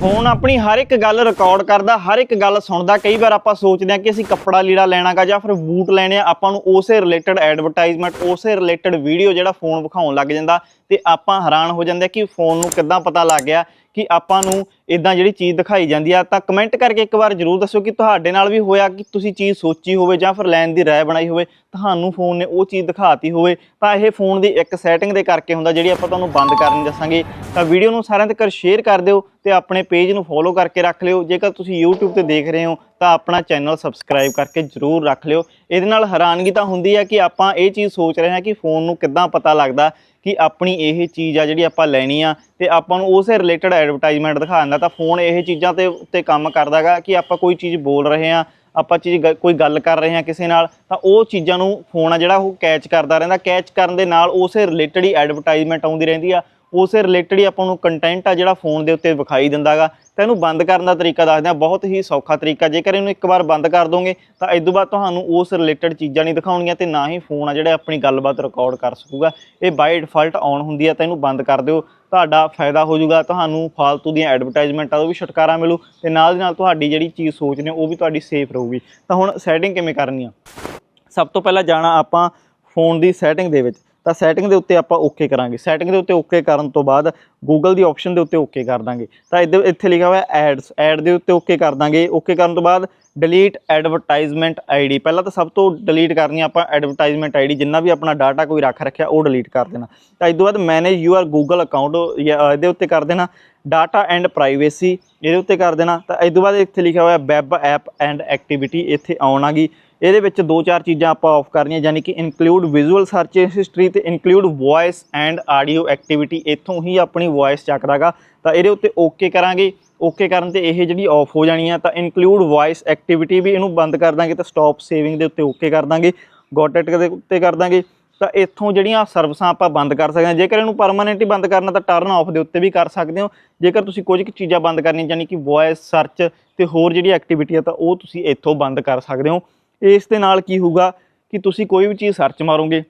Phone ਆਪਣੀ ਹਰ ਇੱਕ ਗੱਲ ਰਿਕਾਰਡ ਕਰਦਾ, ਹਰ ਇੱਕ ਗੱਲ ਸੁਣਦਾ। ਕਈ ਵਾਰ ਆਪਾਂ ਸੋਚਦੇ ਹਾਂ ਕਿ ਅਸੀਂ ਕੱਪੜਾ ਲੀੜਾ ਲੈਣਾਗਾ ਜਾਂ ਫਿਰ ਬੂਟ ਲੈਣੇ ਆ, ਆਪਾਂ ਨੂੰ ਉਸੇ ਰਿਲੇਟਡ ਐਡਵਰਟਾਈਜ਼ਮੈਂਟ ਉਸੇ ਰਿਲੇਟਡ ਵੀਡੀਓ ਜਿਹੜਾ ਫੋਨ ਵਿਖਾਉਣ ਲੱਗ ਜਾਂਦਾ। ਤੇ ਆਪਾਂ ਹੈਰਾਨ ਹੋ ਜਾਂਦੇ ਹਾਂ ਕਿ ਫੋਨ ਨੂੰ ਕਿੱਦਾਂ ਪਤਾ ਲੱਗ ਗਿਆ ਕਿ ਆਪਾਂ ਨੂੰ ਇਦਾਂ ਜਿਹੜੀ ਚੀਜ਼ ਦਿਖਾਈ ਜਾਂਦੀ ਆ। ਤਾਂ ਕਮੈਂਟ ਕਰਕੇ ਇੱਕ ਵਾਰ ਜਰੂਰ ਦੱਸਿਓ ਕਿ ਤੁਹਾਡੇ ਨਾਲ ਵੀ ਹੋਇਆ ਕਿ ਤੁਸੀਂ ਚੀਜ਼ ਸੋਚੀ ਹੋਵੇ ਜਾਂ ਫਿਰ ਲੈਣ ਦੀ ਰਾਏ ਬਣਾਈ ਹੋਵੇ। ਤੁਹਾਨੂੰ ਫੋਨ ਨੇ ਉਹ ਚੀਜ਼ ਦਿਖਾਤੀ ਹੋਵੇ। ਤਾਂ ਇਹ ਫੋਨ ਦੀ ਇੱਕ ਸੈਟਿੰਗ ਦੇ ਕਰਕੇ ਹੁੰਦਾ ਜਿਹੜੀ ਆਪਾਂ ਤੁਹਾਨੂੰ ਬੰਦ ਕਰਨੀ ਦੱਸਾਂਗੇ। ਤਾਂ ਵੀਡੀਓ ਨੂੰ ਸਾਰਿਆਂ ਤੱਕ ਸ਼ੇਅਰ ਕਰ ਦਿਓ ਤੇ ਆਪਣੇ ਪੇਜ ਨੂੰ ਫੋਲੋ ਕਰਕੇ ਰੱਖ ਲਿਓ। ਜੇਕਰ ਤੁਸੀਂ YouTube ਤੇ ਦੇਖ ਰਹੇ ਹੋ ਤਾਂ ਆਪਣਾ ਚੈਨਲ ਸਬਸਕ੍ਰਾਈਬ ਕਰਕੇ ਜਰੂਰ ਰੱਖ ਲਿਓ। ਇਹਦੇ ਨਾਲ ਹੈਰਾਨਗੀ ਤਾਂ ਹੁੰਦੀ ਹੈ ਕਿ ਆਪਾਂ ਇਹ ਚੀਜ਼ ਸੋਚ ਰਹੇ ਹਾਂ ਕਿ ਫੋਨ ਨੂੰ ਕਿੱਦਾਂ ਪਤਾ ਲੱਗਦਾ ਕਿ ਆਪਣੀ ਇਹ ਚੀਜ਼ ਆ ਜਿਹੜੀ ਆਪਾਂ ਲੈਣੀ ਆ ਤੇ ਆਪਾਂ ਨੂੰ ਉਸੇ ਰਿਲੇਟਡ ਐਡਵਰਟਾਈਜ਼ਮੈਂਟ ਦਿਖਾ ਦਿੰਦਾ ਤਾਂ ਫੋਨ ਇਹ ਚੀਜ਼ਾਂ ਤੇ ਉੱਤੇ ਕੰਮ ਕਰਦਾਗਾ ਕਿ ਆਪਾਂ ਕੋਈ ਚੀਜ਼ ਬੋਲ ਰਹੇ ਆ ਆਪਾਂ ਚੀਜ਼ ਗ- ਕੋਈ ਗੱਲ ਕਰ ਰਹੇ ਹਾਂ ਕਿਸੇ ਨਾਲ, ਤਾਂ ਉਹ ਚੀਜ਼ਾਂ ਨੂੰ ਫੋਨ ਆ ਜਿਹੜਾ ਉਹ ਕੈਚ ਕਰਦਾ ਰਹਿੰਦਾ। ਕੈਚ ਕਰਨ ਦੇ ਨਾਲ ਉਸੇ ਰਿਲੇਟਡ ਹੀ ਐਡਵਰਟਾਈਜ਼ਮੈਂਟ ਆਉਂਦੀ ਰਹਿੰਦੀ ਆ, ਉਸੇ ਰਿਲੇਟਡ ਹੀ ਆਪਾਂ ਨੂੰ ਕੰਟੈਂਟ ਆ ਜਿਹੜਾ ਫੋਨ ਦੇ ਉੱਤੇ ਵਿਖਾਈ ਦਿੰਦਾਗਾ। ਤਾਂ ਇਹਨੂੰ ਬੰਦ ਕਰਨ ਦਾ ਤਰੀਕਾ ਦੱਸਦੇ ਹਾਂ। ਬਹੁਤ ਹੀ ਸੌਖਾ ਤਰੀਕਾ। ਜੇਕਰ ਇਹਨੂੰ ਇੱਕ ਵਾਰ ਬੰਦ ਕਰ ਦੋਗੇ, ਤਾਂ ਇਸ ਤੋਂ ਬਾਅਦ ਤੁਹਾਨੂੰ ਉਸ ਰਿਲੇਟਡ ਚੀਜ਼ਾਂ ਨਹੀਂ ਦਿਖਾਉਣਗੀਆਂ ਤੇ ਨਾ ਹੀ ਫੋਨ ਆ ਜਿਹੜਾ ਆਪਣੀ ਗੱਲਬਾਤ ਰਿਕਾਰਡ ਕਰ ਸਕੂਗਾ। ਇਹ ਬਾਈ ਡਿਫਾਲਟ ਆਨ ਹੁੰਦੀ ਆ, ਤਾਂ ਇਹਨੂੰ ਬੰਦ ਕਰ ਦਿਓ। ਤੁਹਾਡਾ ਫਾਇਦਾ ਹੋ ਜਾਊਗਾ। ਤੁਹਾਨੂੰ ਫਾਲਤੂ ਦੀਆਂ ਐਡਵਰਟਾਈਜ਼ਮੈਂਟਾਂ ਤੋਂ ਵੀ ਛੁਟਕਾਰਾ ਮਿਲੂ ਤੇ ਨਾਲ ਦੀ ਨਾਲ ਤੁਹਾਡੀ ਜਿਹੜੀ ਚੀਜ਼ ਸੋਚਦੇ ਹੋ ਉਹ ਵੀ ਤੁਹਾਡੀ ਸੇਫ ਰਹੂਗੀ। ਤਾਂ ਹੁਣ ਸੈਟਿੰਗ ਕਿਵੇਂ ਕਰਨੀ ਆ? ਸਭ ਤੋਂ ਪਹਿਲਾਂ ਜਾਣਾ ਆਪਾਂ ਫੋਨ ਦੀ ਸੈਟਿੰਗ ਦੇ ਵਿੱਚ। ਤਾਂ ਸੈਟਿੰਗ ਦੇ ਉੱਤੇ ਆਪਾਂ ਓਕੇ ਕਰਾਂਗੇ। ਸੈਟਿੰਗ ਦੇ ਉੱਤੇ ਓਕੇ ਕਰਨ ਤੋਂ ਬਾਅਦ ਗੂਗਲ ਦੀ ਆਪਸ਼ਨ ਦੇ ਉੱਤੇ ਓਕੇ ਕਰ ਦਾਂਗੇ। ਤਾਂ ਇੱਧਰ ਇੱਥੇ ਲਿਖਿਆ ਹੋਇਆ ਐਡਸ ਐਡ ਦੇ ਉੱਤੇ ਓਕੇ ਕਰ ਦਾਂਗੇ। ਓਕੇ ਕਰਨ ਤੋਂ ਬਾਅਦ ਡਿਲੀਟ ਐਡਵਰਟਾਈਜ਼ਮੈਂਟ ਆਈਡੀ ਪਹਿਲਾਂ ਤਾਂ ਸਭ ਤੋਂ ਡਿਲੀਟ ਕਰਨੀ ਆਪਾਂ ਐਡਵਰਟਾਈਜ਼ਮੈਂਟ ਆਈਡੀ ਜਿੰਨਾ ਵੀ ਆਪਣਾ ਡਾਟਾ ਕੋਈ ਰੱਖ ਰੱਖਿਆ, ਉਹ ਡਿਲੀਟ ਕਰ ਦੇਣਾ। ਤਾਂ ਇਸ ਤੋਂ ਬਾਅਦ ਮੈਨੇਜ ਯੂਅਰ ਗੂਗਲ ਅਕਾਊਂਟ ਇਹਦੇ ਉੱਤੇ ਕਰ ਦੇਣਾ ਡਾਟਾ ਐਂਡ ਪ੍ਰਾਈਵੇਸੀ ਇਹਦੇ ਉੱਤੇ ਕਰ ਦੇਣਾ। ਤਾਂ ਇਸ ਤੋਂ ਬਾਅਦ ਇੱਥੇ ਲਿਖਿਆ ਹੋਇਆ ਵੈਬ ਐਪ ਐਂਡ ਐਕਟੀਵਿਟੀ ਇੱਥੇ ਆਉਣ ਆ ਗਈ। ਇਹਦੇ ਵਿੱਚ ਦੋ ਚਾਰ ਚੀਜ਼ਾਂ ਆਪਾਂ ਆਫ ਕਰਨੀਆਂ, ਯਾਨੀ ਕਿ ਇਨਕਲੂਡ ਵਿਜ਼ੂਅਲ ਸਰਚ ਹਿਸਟਰੀ ਤੇ include voice and audio activity ਇੱਥੋਂ ਹੀ ਆਪਣੀ ਵੌਇਸ ਚੱਕਦਾਗਾ। ਤਾਂ ਇਹਦੇ ਉੱਤੇ ਓਕੇ ਕਰਾਂਗੇ। ਓਕੇ ਕਰਨ ਤੇ ਇਹ ਜਿਹੜੀ ਆਫ ਹੋ ਜਾਣੀ ਆ, ਤਾਂ ਇਨਕਲੂਡ ਵੌਇਸ ਐਕਟੀਵਿਟੀ ਵੀ ਇਹਨੂੰ ਬੰਦ ਕਰ ਦਾਂਗੇ ਤਾਂ ਸਟਾਪ ਸੇਵਿੰਗ ਦੇ ਉੱਤੇ ਓਕੇ ਕਰ ਦਾਂਗੇ। ਗੋਟ ਇਟ ਦੇ ਉੱਤੇ ਕਰ ਦਾਂਗੇ। ਤਾਂ ਇੱਥੋਂ ਜਿਹੜੀਆਂ ਸਰਵਿਸਾਂ ਆਪਾਂ ਬੰਦ ਕਰ ਸਕਦੇ ਹਾਂ ਜੇਕਰ ਇਹਨੂੰ ਪਰਮਾਨੈਂਟ ਹੀ ਬੰਦ ਕਰਨਾ, ਤਾਂ ਟਰਨ ਆਫ ਦੇ ਉੱਤੇ ਵੀ ਕਰ ਸਕਦੇ ਹੋ। ਜੇਕਰ ਤੁਸੀਂ ਕੁਝ ਕੁ ਚੀਜ਼ਾਂ ਬੰਦ ਕਰਨੀਆਂ, ਯਾਨੀ ਕਿ ਵੌਇਸ ਸਰਚ ਤੇ ਹੋਰ ਜਿਹੜੀ ਐਕਟੀਵਿਟੀ ਆ, ਤਾਂ ਉਹ ਤੁਸੀਂ ਇੱਥੋਂ ਬੰਦ ਕਰ ਸਕਦੇ ਹੋ। ਇਸ ਦੇ ਨਾਲ ਕੀ ਹੋਊਗਾ ਕਿ ਤੁਸੀਂ ਕੋਈ ਵੀ ਚੀਜ਼ ਸਰਚ ਮਾਰੋਗੇ,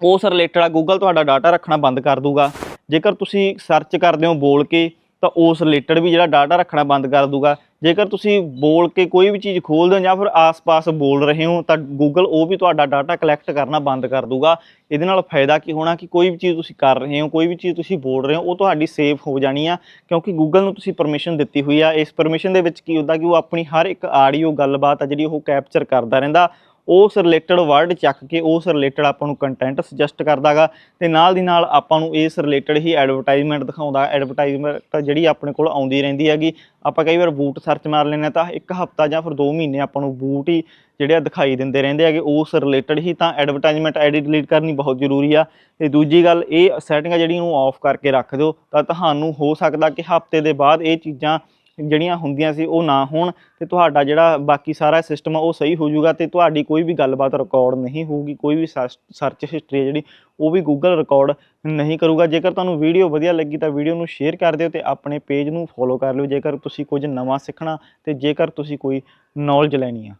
ਉਸ ਰਿਲੇਟਡ ਆ ਗੂਗਲ ਤੁਹਾਡਾ ਡਾਟਾ ਰੱਖਣਾ ਬੰਦ ਕਰ ਦੂਗਾ ਜੇਕਰ ਤੁਸੀਂ ਸਰਚ ਕਰਦੇ ਹੋ ਬੋਲ ਕੇ ਤਾਂ ਉਸ ਰਿਲੇਟਡ ਵੀ ਜਿਹੜਾ ਡਾਟਾ ਰੱਖਣਾ ਬੰਦ ਕਰ ਦੂਗਾ। ਜੇਕਰ ਤੁਸੀਂ ਬੋਲ ਕੇ ਕੋਈ ਵੀ ਚੀਜ਼ ਖੋਲਦੇ ਹੋ ਜਾਂ ਫਿਰ ਆਸ-ਪਾਸ ਬੋਲ ਰਹੇ ਹੋ, ਤਾਂ ਗੂਗਲ ਉਹ ਵੀ ਤੁਹਾਡਾ ਡਾਟਾ ਕਲੈਕਟ ਕਰਨਾ ਬੰਦ ਕਰ ਦੂਗਾ। ਇਹਦੇ ਨਾਲ ਫਾਇਦਾ ਕੀ ਹੋਣਾ ਕਿ ਕੋਈ ਵੀ ਚੀਜ਼ ਤੁਸੀਂ ਕਰ ਰਹੇ ਹੋ, ਕੋਈ ਵੀ ਚੀਜ਼ ਤੁਸੀਂ ਬੋਲ ਰਹੇ ਹੋ, ਉਹ ਤੁਹਾਡੀ ਸੇਫ ਹੋ ਜਾਣੀ ਆ, ਕਿਉਂਕਿ ਗੂਗਲ ਨੂੰ ਤੁਸੀਂ ਪਰਮਿਸ਼ਨ ਦਿੱਤੀ ਹੋਈ ਆ। ਇਸ ਪਰਮਿਸ਼ਨ ਦੇ ਵਿੱਚ ਕੀ ਹੁੰਦਾ ਕਿ ਉਹ ਆਪਣੀ ਹਰ ਇੱਕ ਆਡੀਓ ਗੱਲਬਾਤ ਆ ਜਿਹੜੀ ਉਹ ਕੈਪਚਰ ਕਰਦਾ ਰਹਿੰਦਾ। ਉਸ ਰਿਲੇਟਡ ਵਰਡ ਚੱਕ ਕੇ ਉਸ ਰਿਲੇਟਡ ਆਪਾਂ ਨੂੰ ਕੰਟੈਂਟ ਸੁਜੈਸਟ ਕਰਦਾਗਾ ਤੇ ਨਾਲ ਦੀ ਨਾਲ ਆਪਾਂ ਨੂੰ ਇਸ ਰਿਲੇਟਡ ਹੀ ਐਡਵਰਟਾਈਜ਼ਮੈਂਟ ਦਿਖਾਉਂਦਾ। ਐਡਵਰਟਾਈਜ਼ਮੈਂਟ ਜਿਹੜੀ ਆਪਣੇ ਕੋਲ ਆਉਂਦੀ ਰਹਿੰਦੀ ਹੈਗੀ। ਆਪਾਂ ਕਈ ਵਾਰ ਬੂਟ ਸਰਚ ਮਾਰ ਲੈਂਦੇ ਹਾਂ ਤਾਂ ਇੱਕ ਹਫਤਾ ਜਾਂ ਫਿਰ 2 ਮਹੀਨੇ ਆਪਾਂ ਨੂੰ ਬੂਟ ਹੀ ਜਿਹੜੇ ਆ ਦਿਖਾਈ ਦਿੰਦੇ ਰਹਿੰਦੇ ਹੈਗੇ। ਉਸ ਰਿਲੇਟਡ ਹੀ ਤਾਂ ਐਡਵਰਟਾਈਜ਼ਮੈਂਟ ਆਈਡੀ ਡਿਲੀਟ ਕਰਨੀ ਬਹੁਤ ਜ਼ਰੂਰੀ ਆ। ਤੇ ਦੂਜੀ ਗੱਲ, ਇਹ ਸੈਟਿੰਗ ਆ ਜਿਹੜੀ ਨੂੰ ਆਫ ਕਰਕੇ ਰੱਖ ਦਿਓ ਤਾਂ ਤੁਹਾਨੂੰ ਹੋ ਸਕਦਾ ਕਿ ਹਫ਼ਤੇ ਦੇ ਬਾਅਦ ਇਹ ਚੀਜ਼ਾਂ ਜਿਹੜੀਆਂ ਹੁੰਦੀਆਂ ਸੀ ਉਹ ਨਾ ਹੋਣ ਤੇ ਤੁਹਾਡਾ ਜਿਹੜਾ ਬਾਕੀ ਸਾਰਾ ਸਿਸਟਮ ਆ ਉਹ ਸਹੀ ਹੋ ਜਾਊਗਾ ਤੇ ਤੁਹਾਡੀ ਕੋਈ ਵੀ ਗੱਲਬਾਤ ਰਿਕਾਰਡ ਨਹੀਂ ਹੋਊਗੀ, ਕੋਈ ਵੀ ਸਰਚ ਹਿਸਟਰੀ ਹੈ ਜਿਹੜੀ ਉਹ ਵੀ ਗੂਗਲ ਰਿਕਾਰਡ ਨਹੀਂ ਕਰੂਗਾ। ਜੇਕਰ ਤੁਹਾਨੂੰ ਵੀਡੀਓ ਵਧੀਆ ਲੱਗੀ ਤਾਂ ਵੀਡੀਓ ਨੂੰ ਸ਼ੇਅਰ ਕਰ ਦਿਓ ਤੇ ਆਪਣੇ ਪੇਜ ਨੂੰ ਫੋਲੋ ਕਰ ਲਿਓ। ਜੇਕਰ ਤੁਸੀਂ ਕੁਝ ਨਵਾਂ ਸਿੱਖਣਾ ਤੇ ਜੇਕਰ ਤੁਸੀਂ ਕੋਈ ਨੌਲੇਜ ਲੈਣੀ ਆ।